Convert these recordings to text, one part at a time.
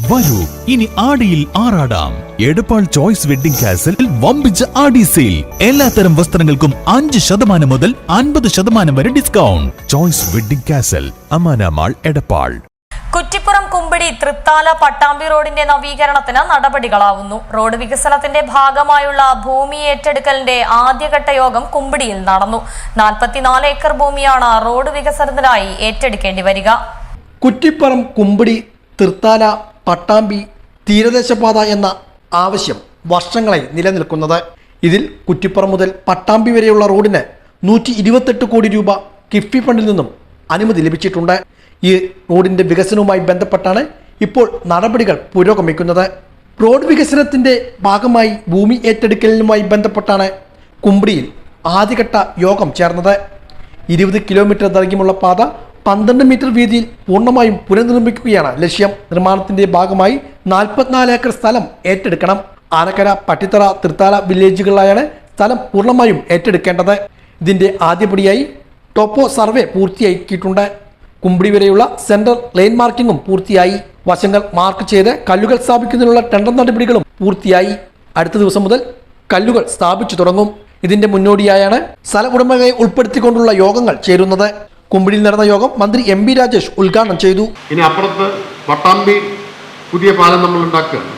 വരൂ. ഇനി ആടിയിൽ ആറാടാം. എടപ്പാൾ ചോയ്സ് വെഡിംഗ് കാസിൽ വമ്പിച്ച ആടി സെയിൽ. എല്ലാത്തരം വസ്ത്രങ്ങൾക്കും അഞ്ച് ശതമാനം മുതൽ അൻപത് ശതമാനം വരെ discount. Choice wedding castle Amana mall Edappal. Kuttippuram Kumbidi Thrithala Pattambi റോഡിന്റെ നവീകരണത്തിന് നടപടികളാവുന്നു. റോഡ് വികസനത്തിന്റെ ഭാഗമായുള്ള ഭൂമി ഏറ്റെടുക്കലിന്റെ ആദ്യഘട്ട യോഗം കുമ്പിടിയിൽ നടന്നു. നാൽപ്പത്തിനാല് ഏക്കർ ഭൂമിയാണ് റോഡ് വികസനത്തിനായി ഏറ്റെടുക്കേണ്ടി വരിക. കുറ്റിപ്പുറം കുമ്പിടി തൃത്താല പട്ടാമ്പി തീരദേശപാത എന്ന ആവശ്യം വർഷങ്ങളായി നിലനിൽക്കുന്നത്. ഇതിൽ കുറ്റിപ്പുറം മുതൽ പട്ടാമ്പി വരെയുള്ള റോഡിന് നൂറ്റി ഇരുപത്തെട്ട് കോടി രൂപ കിഫ്ബി ഫണ്ടിൽ നിന്നും അനുമതി ലഭിച്ചിട്ടുണ്ട്. ഈ റോഡിന്റെ വികസനവുമായി ബന്ധപ്പെട്ടാണ് ഇപ്പോൾ നടപടികൾ പുരോഗമിക്കുന്നത്. റോഡ് വികസനത്തിന്റെ ഭാഗമായി ഭൂമി ഏറ്റെടുക്കലിനുമായി ബന്ധപ്പെട്ടാണ് കുമ്പിയിൽ ആദ്യഘട്ട യോഗം ചേർന്നത്. ഇരുപത് കിലോമീറ്റർ ദൈർഘ്യമുള്ള പാത പന്ത്രണ്ട് മീറ്റർ വീതിയിൽ പൂർണമായും പുനർനിർമ്മിക്കുകയാണ് ലക്ഷ്യം. നിർമ്മാണത്തിന്റെ ഭാഗമായി നാൽപ്പത്തിനാല് ഏക്കർ സ്ഥലം ഏറ്റെടുക്കണം. ആനക്കര പട്ടിത്തറ തൃത്താല വില്ലേജുകളിലായാണ് സ്ഥലം പൂർണമായും ഏറ്റെടുക്കേണ്ടത്. ഇതിന്റെ ആദ്യപടിയായി ടോപ്പോ സർവേ പൂർത്തിയാക്കിയിട്ടുണ്ട്. കുമ്പിടി വരെയുള്ള സെൻട്രൽ ലൈൻ മാർക്കിങ്ങും പൂർത്തിയായി. വശങ്ങൾ മാർക്ക് ചെയ്ത് കല്ലുകൾ സ്ഥാപിക്കുന്നതിനുള്ള ടെൻഡർ നടപടികളും പൂർത്തിയായി. അടുത്ത ദിവസം മുതൽ കല്ലുകൾ സ്ഥാപിച്ചു തുടങ്ങും. ഇതിന്റെ മുന്നോടിയായാണ് സ്ഥല ഉടമകളെ ഉൾപ്പെടുത്തിക്കൊണ്ടുള്ള യോഗങ്ങൾ ചേരുന്നത്. കുമ്പിടിയിൽ നടന്ന യോഗം മന്ത്രി എം ബി രാജേഷ് ഉദ്ഘാടനം ചെയ്തു. ഇനി അപ്പുറത്ത് പട്ടാമ്പി പുതിയ പാലം നമ്മൾ ഉണ്ടാക്കുകയാണ്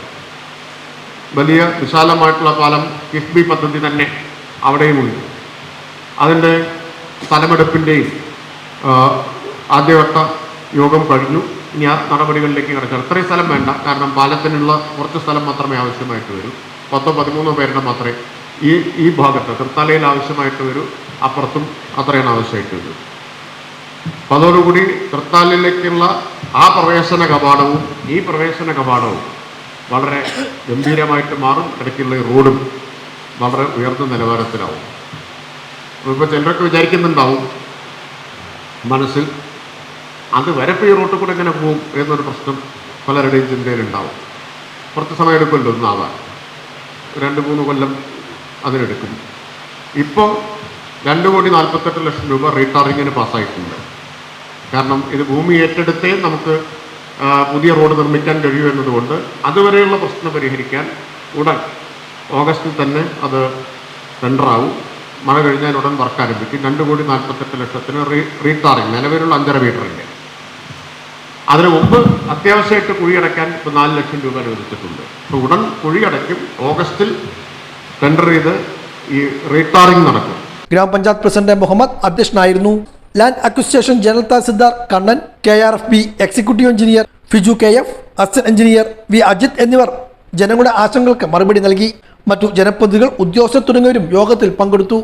വലിയ വിശാലമായിട്ടുള്ള പാലം കിഫ്ബി പദ്ധതി തന്നെ അവിടെയുമുണ്ട് അതിന്റെ സ്ഥലമെടുപ്പിന്റെയും ആദ്യവട്ട യോഗം കഴിഞ്ഞു. ഇനി ആ നടപടികളിലേക്ക് കിടക്കണം അത്രയും സ്ഥലം വേണ്ട. കാരണം പാലത്തിനുള്ള കുറച്ച് സ്ഥലം മാത്രമേ ആവശ്യമായിട്ട് വരൂ. പത്തോ പതിമൂന്നോ പേരുടെ മാത്രമേ ഈ ഈ ഭാഗത്ത് തൃത്താലയിൽ ആവശ്യമായിട്ട് വരൂ. അപ്പുറത്തും അത്രയാണ് ആവശ്യമായിട്ട് വരൂ. അപ്പം അതോടുകൂടി തൃത്താലിലേക്കുള്ള ആ പ്രവേശന കവാടവും ഈ പ്രവേശന കവാടവും വളരെ ഗംഭീരമായിട്ട് മാറും. ഇടയ്ക്കുള്ള ഈ റോഡും വളരെ ഉയർന്ന നിലവാരത്തിലാവും. ഇപ്പോൾ ചിലരൊക്കെ വിചാരിക്കുന്നുണ്ടാവും മനസ്സിൽ അത് വരപ്പ് ഈ റോട്ടിൽ കൂടെ എങ്ങനെ പോകും എന്നൊരു പ്രശ്നം പലരുടെയും ചിന്തയിലുണ്ടാവും. കുറച്ച് സമയം എടുക്കുമല്ലോ ഒന്നാവാൻ. രണ്ട് മൂന്ന് കൊല്ലം അതിനെടുക്കും. ഇപ്പോൾ രണ്ട് കോടി നാൽപ്പത്തെട്ട് ലക്ഷം രൂപ റീടാറിങ്ങിന് പാസ്സായിട്ടുണ്ട്. കാരണം ഇത് ഭൂമി ഏറ്റെടുത്തേ നമുക്ക് പുതിയ റോഡ് നിർമ്മിക്കാൻ കഴിയൂ എന്നതുകൊണ്ട് അതുവരെയുള്ള പ്രശ്നം പരിഹരിക്കാൻ ഉടൻ ഓഗസ്റ്റിൽ തന്നെ അത് ടെൻഡറാവും. മഴ കഴിഞ്ഞാൽ ഉടൻ വർക്ക് ആരംഭിക്കും. രണ്ട് കോടി നാൽപ്പത്തെട്ട് ലക്ഷത്തിന് റീ റീടാറിങ് നിലവിലുള്ള അഞ്ചര മീറ്ററിന്റെ. അതിനു മുമ്പ് അത്യാവശ്യമായിട്ട് കുഴിയടയ്ക്കാൻ ഇപ്പോൾ നാല് ലക്ഷം രൂപ അനുവദിച്ചിട്ടുണ്ട്. അപ്പോൾ ഉടൻ കുഴിയടയ്ക്കും. ഓഗസ്റ്റിൽ ടെൻഡർ ചെയ്ത് ഈ റീടാറിങ് നടക്കും. ഗ്രാമപഞ്ചായത്ത് പ്രസിഡന്റ് മുഹമ്മദ് അധ്യക്ഷനായിരുന്നു. Land acquisition general tahsildar Kannan K R F B executive engineer Fiju K F assistant engineer V Ajith എന്നിവർ ജനങ്ങളുടെ ആശങ്കകൾക്ക് മറുപടി നൽകി. മറ്റു ജനപ്രതിനിധികൾ ഉദ്യോഗസ്ഥർ തുടങ്ങിയവരും യോഗത്തിൽ പങ്കെടുത്തു.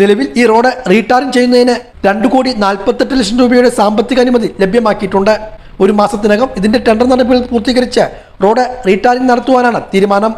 നിലവിൽ ഈ റോഡ് റീടാറിംഗ് ചെയ്യുന്നതിന് രണ്ട് കോടി നാൽപ്പത്തെട്ട് ലക്ഷം രൂപയുടെ സാമ്പത്തിക അനുമതി ലഭ്യമാക്കിയിട്ടുണ്ട്. ഒരു മാസത്തിനകം ഇതിന്റെ ടെൻഡർ നടപടികൾ പൂർത്തീകരിച്ച് റോഡ് റീടാറിംഗ് നടത്തുവാനാണ് തീരുമാനം.